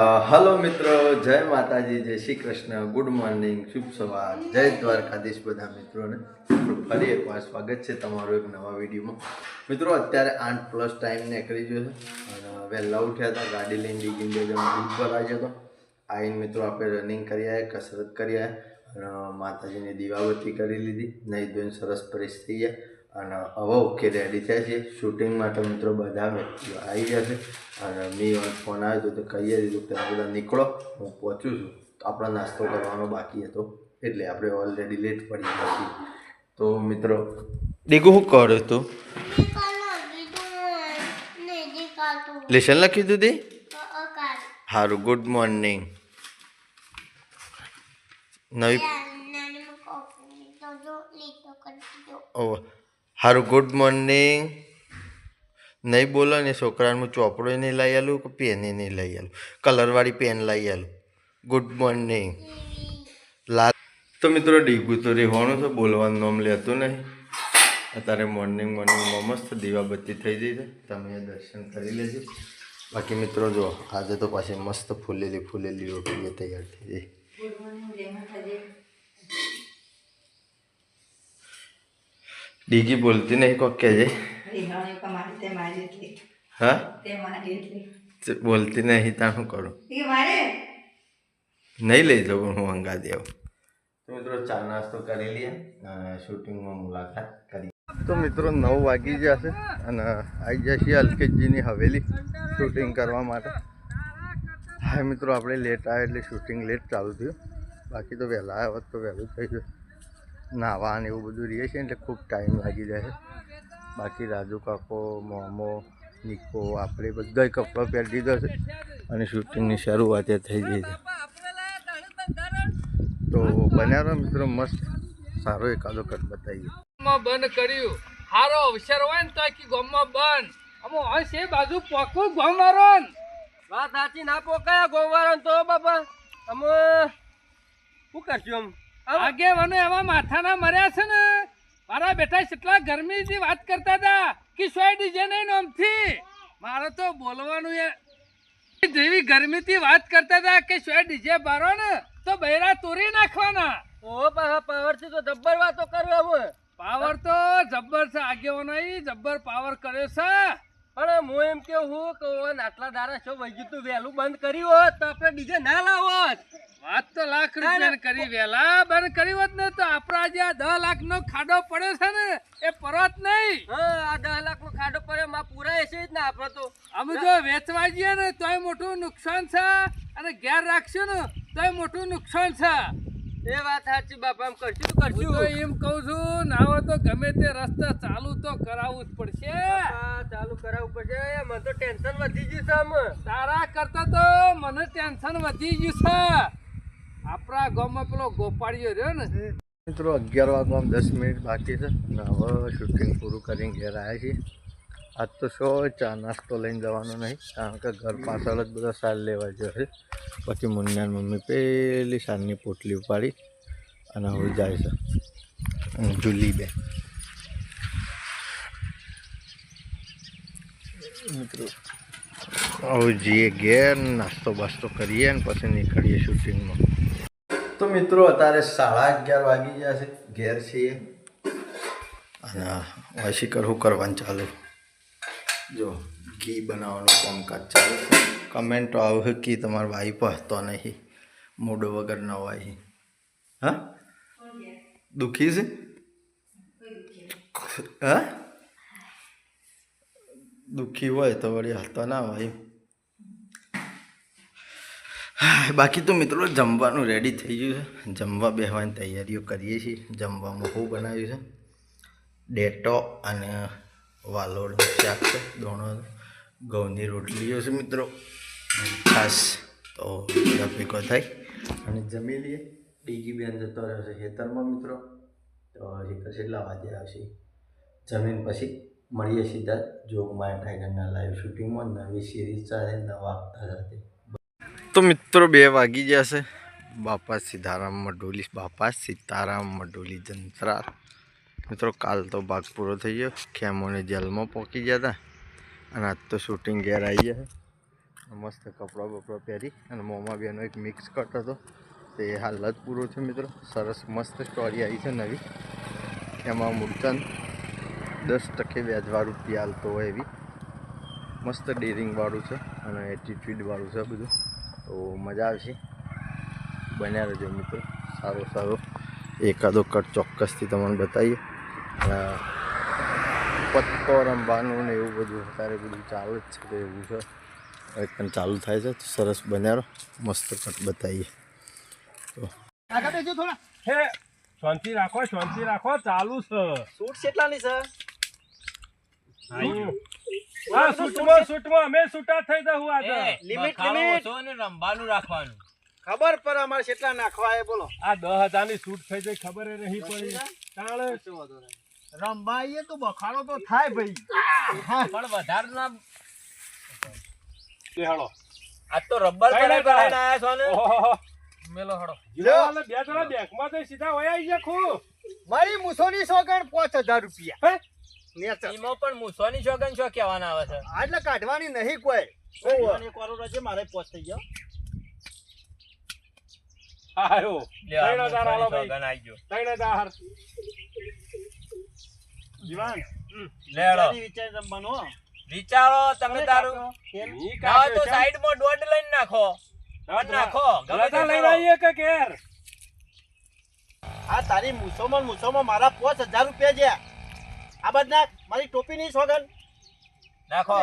Hello મિત્રો, જય માતાજી, જય શ્રી કૃષ્ણ, ગુડ મોર્નિંગ, શુભ સવાર, જય દ્વારકાધીશ બધા મિત્રોને. ફરી એકવાર સ્વાગત છે તમારું એક નવા વિડીયોમાં. મિત્રો, અત્યારે આઠ પ્લસ ટાઈમ નીકળી ગયો છે. અને વહેલા ઉઠ્યા હતા, ગાડી લઈને ડીગીન બે જણ દૂધ પર આવ્યો હતો. આવીને મિત્રો, આપણે રનિંગ કરી આવ્યા, કસરત કરી આવ્યા. અને માતાજીની દીવાબત્તી કરી લીધી. નહીં ધોઈને સરસ પ્રેસ થઈ અને હવે ઓકે રેડી થયા છે. શૂટિંગ માટે મિત્રો બધા વ્યક્તિઓ આવી જશે અને મેં ફોન આવ્યો હતો તો કહીએ દીધું કે તમે બધા નીકળો. હું પહોંચું છું. આપણો નાસ્તો કરવાનો બાકી હતો. એટલે આપણે ઓલરેડી લેટ પડી ગયા તો મિત્રો ડીગું શું કર્યું તું? લેશન લખી દીધી સારું ગુડ મોર્નિંગ નવી ઓ સારું ગુડ મોર્નિંગ નહીં બોલો ને છોકરાનું ચોપડો નહીં લઈ આલું કે પેન નહીં લઈ આલું? કલરવાળી પેન લઈ આલું. ગુડ મોર્નિંગ લાલ તો મિત્રો ડીગું તો રહેવાનું છે બોલવાનું નામ લેતું નહીં. અત્યારે મોર્નિંગ મોર્નિંગમાં મસ્ત દીવાબત્તી થઈ જઈ છે. તમે દર્શન કરી લેજો. બાકી મિત્રો જો આજે તો પાછી મસ્ત ફૂલેલી ફૂલેલી રોટલી તૈયાર થઈ જાય ડીગી બોલતી નહીં કોક કે છે હા તે બોલતી નહીં ત્યાં શું કરું નહીં લઈ જાઉં હું અંગા દેવ તો મિત્રો ચા નાસ્તો કરી લઈએ શૂટિંગમાં મુલાકાત કરી તો મિત્રો નવ વાગી જશે અને આવી જશે અલ્કેશજીની હવેલી શૂટિંગ કરવા માટે હા મિત્રો આપણે લેટ આવ્યા એટલે શૂટિંગ લેટ ચાલુ થયું બાકી તો વહેલા આવ્યા હોત તો વહેલું થઈ ગયું। નાવા ને એવું બધું રહે છે એટલે ખૂબ ટાઈમ લાગી જાય. છે બાકી રાજુ કાકો મોમો નિકો આપણે બધાય કપડો પહેરી દીધો છે અને શૂટિંગની શરૂઆત એ થઈ ગઈ છે. તો બન્યા રહો મિત્રો મસ્ત સારો એકાદો કટ બતાવીએ. ગામમાં બંધ કર્યું. હારો અવસર હોય ને તો આખી ગોમમાં બંધ. અમો હોય છે બાજુ પોકું ગોમવારો વાત સાચી ના પોકાયા ગોમવારો તો બાપા. અમો શું કરશું આમ? આગે મને એવા માથાના મર્યા છે ને. મારા બેટા કેટલા ગરમીથી વાત કરતા હતા. કે સોય ડીજે નહીં નોમથી. મારે તો બોલવાનું એ. જેવી ગરમીથી વાત કરતા હતા કે સોય ડીજે બારો ને તો બૈરા તોરી નાખવાના. ઓ પાવરથી તો જબ્બર વાતો કરવા હવે. પાવર તો જબ્બર છે આગેવાનો જબ્બર પાવર કર્યો છે. પણ હું એમ કે હું કે આટલા દારા છો વહી તું વહેલું બંધ કર્યું હોત તો આપણે ડીજે ના લાવોત. વાત તો લાખ રૂપિયા કરી વહેલા બંધ કરી હોત ને તો આપણા જે આ દસ લાખ નો ખાડો પડ્યો છે ને એ પરત નહીં. આ દસ લાખ નો ખાડો પડ્યો માં પૂરાય છે જ ને આપણે તો. અમે જો વેચવા જઈએ ને તોય મોટું નુકસાન છે. અને ઘેર રાખશું ને તોય મોટું નુકસાન છે. એ વાત સાચી બાપા એમ કરશું કરશું તો એમ કહું છું ના હોય તો ગમે તે રસ્તા ચાલુ તો કરાવવું જ પડશે. ચાલુ કરાવવું પડશે. મને તો ટેન્શન વધી ગયું છે તારા કરતા તો મને ટેન્શન વધી ગયું છે. આપણા ગામમાં પેલો ગોપાળીઓ રહ્યો ને. મિત્રો અગિયાર વાગવામાં દસ મિનિટ બાકી છે. હવે શૂટિંગ પૂરું કરીને ઘેર આવ્યા છીએ. આજ તો શો ચા નાસ્તો લઈને જવાનો નહીં, કારણ કે ઘર પાછળ જ બધા સાર લેવા જશે પછી મુન્નાની મમ્મી પેલી સારની પોટલી ઉપાડી અને હવે જાય છે. અને જુલી બે મિત્રો, હવે જઈએ ઘેર, નાસ્તો બાસ્તો કરીએ ને પછી નીકળીએ શૂટિંગમાં. તો મિત્રો, અત્યારે સાડા અગિયાર વાગી ગયા છે, ઘેર છીએ. અને વાસી કરવું કરવાનું ચાલુ. જો, ઘી બનાવવાનું કામકાજ ચાલે છે. કમેન્ટો આવે કે તમારો વાઈફ હતો નહીં, મૂડ વગર ન હોય. હા? દુખી છે? હા? દુખી હોય તો વળી હતો ના હોય. બાકી તો મિત્રો જમવાનું રેડી થઈ ગયું છે. જમવા બેહવાની તૈયારીઓ કરીએ છીએ. જમવામાં બહુ બનાવ્યું છે? ડેટો અને વાલોડનું શાક છે દોણો ઘઉંની રોટલીઓ છે મિત્રો. ખાસ તો બધા ભેગો થાય. અને જમી લઈએ. ડીગી બેન જતો રહ્યો છે ખેતરમાં મિત્રો. તો ખેતર છેલ્લા વાગે આવશે. જમીન પછી મળીએ સીધા જોગમાય ટાઈગરના લાઈવ શૂટિંગમાં નવી સિરીઝ ચાલે, નવા આપતા સાથે. તો મિત્રો બે વાગી જશે બાપા સીતારામ મડોલી બાપા સીતારામ મડોલી જંત્રા. મિત્રો, કાલ તો ભાગ પૂરો થઈ ગયો. ખેમોને જેલમાં પહોંચી ગયા હતા અને આજ તો શૂટિંગ ઘેર આવી ગયા મસ્ત કપડાં બપડા પહેરી અને મોંમાં બી એનો એક મિક્સ કટ હતો. તે હાલ જ પૂરો છે મિત્રો. સરસ મસ્ત સ્ટોરી આવી છે નવી. એમાં મૂળચંદ દસ ટકે વ્યાજવાળું પી હાલતો હોય એવી. મસ્ત ડેરિંગવાળું છે અને એટીટ્યુડવાળું છે બધું. તો મજા આવશે. બન્યા રહેજો મિત્રો. સારો સારો. એકાદો કટ ચોક્કસથી તમને બતાવીએ. પત્તો રમવાનું ને એવું બધું અત્યારે બધું ચાલુ જ છે તો એવું છે. એક પણ ચાલુ થાય છે. સરસ બન્યારો મસ્ત કટ બતાવીએ. હે શાંતિ રાખો શાંતિ રાખો. ચાલુ છે. સૂટ કેટલાની છે? હા સૂટમાં સૂટમાં અમે સૂટા થઈ જવું આજે. લિમિટ લિમિટ રમવાનું રાખવાનું. ખબર પર અમારે કેટલા નાખવા એ બોલો. આ દસ હજારની સૂટ થઈ જાય ખબર નહીં પડી. તાણે આઈએ તો બખાડો તો થાય ભાઈ પણ વધારે ના લેહાડો. આ તો રબર કરાઈ કરાય. આયા છો ને. મેલો હડો જીવાવાળા બે જણા બેંકમાં તો સીધા હોય આઈ ગયા ખુ મારી મુસોની સોગણ પાંચ હજાર રૂપિયા હે? નેચર ઈમો પણ મુસોની સોગણ છો કહેવાના આવે છે એટલે કાઢવાની નહીં કોઈ કાઢવાની કોરો રજે મારે પોચ થઈ ગયો આયો. ત્રણ હજાર આલો ભાઈ. ત્રણ હજાર. જીવાન. લેડો. વિચાર જમવાનો વિચારો તમે તારું ના તો સાઈડમાં દોડ લઈને નાખો. દોડ નાખો. ગમે તે લઈને આવીએ કે કેર આ તારી મુસોમાં મુસોમાં મારા પાંચ હજાર રૂપિયા છે. આ બધા મારી ટોપી ની સોગન. નાખો.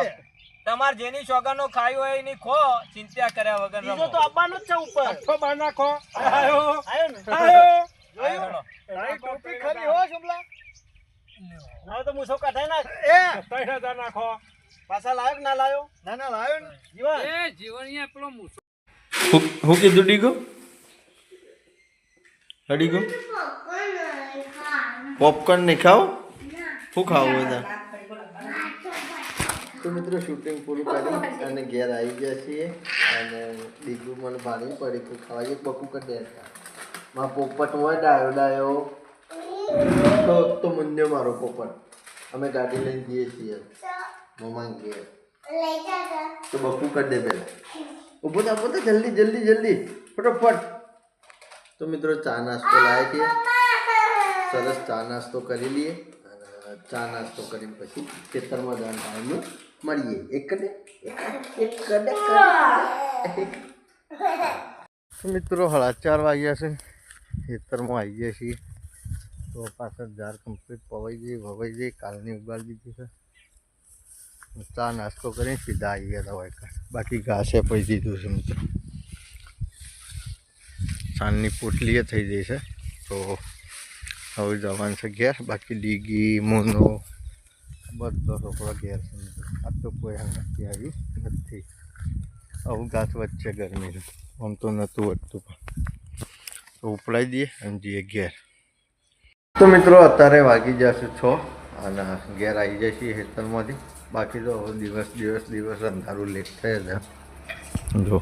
તમાર જેની શોગનો ખાઈ હોય એની ખો ચિંતા કર્યા વગર બીજો રમો. તો આવવાનો જ છે ઉપર. આઠો બાર નાખો. આયો. આયો. ને. આયો. જોયું? ટોપી ખરી હો શુભલા. હવે તો મુસો કાઢાઈ નાખ. એ! ત્રણ હજાર નાખો. પાછા લાયો ના લાયો? ના ના લાયો ને. જીવન. એ જીવણીયા પેલો મૂસો હું કીધું ડીગો? ડીગો? પોપકોર્ન નહીં ખાવ શું ખાવું બધા તો મિત્રો શૂટિંગ પૂરું કરી અને ઘેર આવી ગયા છીએ અને બીજું મને ભારી પડી કે ખાવા બકુ કરી દે મા પોપટ હોય ડાયો ડાયો. તો તો મુન્યો મારો પોપટ. અમે ગાડી લઈને જઈએ છીએ. મમ્મા ઘેર તો બકુ કરી દે પહેલા. ઊભો થા ઊભો થા જલ્દી જલ્દી જલ્દી. ફટોફટ. તો મિત્રો ચા નાસ્તો લાવે છે. સરસ ચા નાસ્તો કરી લઈએ. અને ચા નાસ્તો કરીને પછી ખેતરમાં જવાનું ટાઈમ મળીએ. એક કડે એક કડે તો મિત્રો હળા ચાર વાગ્યા છે. ખેતરમાં આવી ગયા છીએ. તો પાછળ ઝાડ કમ્પ્લીટ પવાઈ જઈ વવાઈ જઈ કાલની ઉગાડી દીધી છે. ચા નાસ્તો કરીને સીધા આવી ગયા હતા વાયકા. બાકી ઘાસે પડી દીધું છે મિત્રો. સાંજની પોટલીએ થઈ જઈ છે. તો હવે જવાનું છે ઘેર. બાકી ડીગી, મોનો, બધો છોકરો ઘેર છે મિત્રો. આ તો કોઈ નથી આવી. નથી. આવું ઘાસ વચ્ચે ગરમીનું. આમ તો નહોતું વધતું પણ. તો ઉપડાઈ દઈએ અને જઈએ ઘેર. તો મિત્રો અત્યારે વાગી જશે છો અને ઘેર આવી જશે હેતરમાંથી બાકી તો દિવસ દિવસ દિવસ અંધારું લેટ થઈ છે. જો.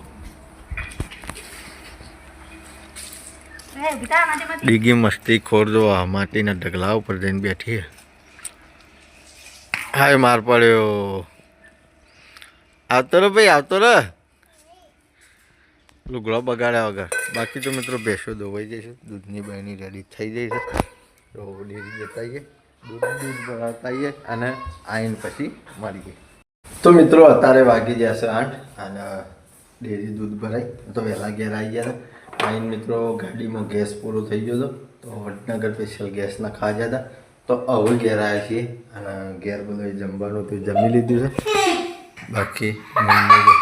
ડીગી મસ્તી ખોર જો આ માટીના ઢગલા ઉપર જઈને બેઠી છે. હાય માર પડ્યો. આવતો રે ભાઈ આવતો રે લુગડો બગાડ્યા વગર. બાકી તો મિત્રો ભેંસો દોવાઈ જશે દૂધની બહેની રેડી થઈ જાય છે. તો ડેરી જતા દૂધ દૂધ આવીએ અને આવીને પછી મળીએ. તો મિત્રો, અત્યારે વાગી જશે આઠ અને ડેરી દૂધ ભરાય તો વહેલા ઘેર આવી ગયા આવીને મિત્રો ગાડીમાં ગેસ પૂરો થઈ ગયો હતો. તો વડનગર સ્પેશિયલ ગેસના ખાવા હતા. તો હવે ઘેર આવ્યા છીએ અને ઘેર બધું જમવાનું તો જમી લીધું છે. બાકી મમ્મી જો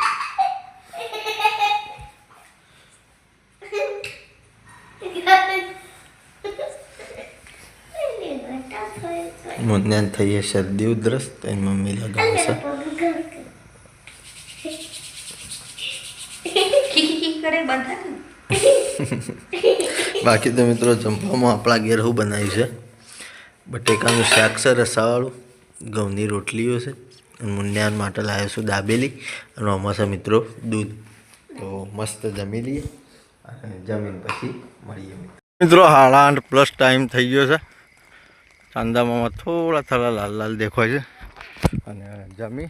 મુન્યાન થઈએ શરદી ઉધરસ તો એની મમ્મી લગાવે છે બાકી તો મિત્રો જમવામાં આપણા ઘેર શું બનાવ્યું છે બટેકાનું શાક છે રસાવાળું ઘઉંની રોટલીઓ છે અને મુન્યાન માટે લાવ્યો છું દાબેલી અને અમાસા મિત્રો દૂધ તો મસ્ત જમી લઈએ અને જમીન પછી મળીએ મિત્રો આઠ પ્લસ ટાઈમ થઈ ગયો છે ચાંદામાં થોડા થોડા લાલ લાલ દેખાય છે. અને જમી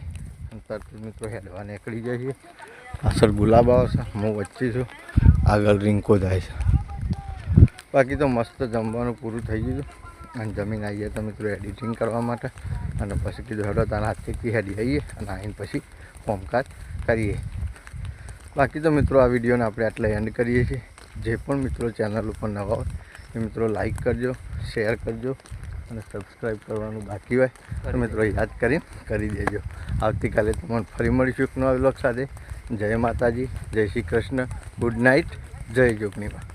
તરત મિત્રો હેડવા નીકળી જાય છે પાછળ ગુલાબ આવશે હું વચ્ચે છું. આગળ રિંકો જાય છે. બાકી તો મસ્ત જમવાનું પૂરું થઈ ગયું અને જમીન આવીએ તો મિત્રો એડિટિંગ કરવા માટે. અને પછી કીધું હેડો તારા હાથથી હેડી આવીએ અને આવીને પછી કામકાજ કરીએ. બાકી તો મિત્રો આ વિડીયોને આપણે આટલે એન્ડ કરીએ છીએ. જે પણ મિત્રો ચેનલ ઉપર નવા હોય, એ મિત્રો લાઈક કરજો શેર કરજો. અને સબસ્ક્રાઈબ કરવાનું બાકી હોય તો મિત્રો યાદ કરી કરી દેજો. આવતીકાલે તમને ફરી મળીશું એક નવા સાથે. જય માતાજી, જય શ્રી કૃષ્ણ. ગુડ નાઇટ જય જોગણીમાં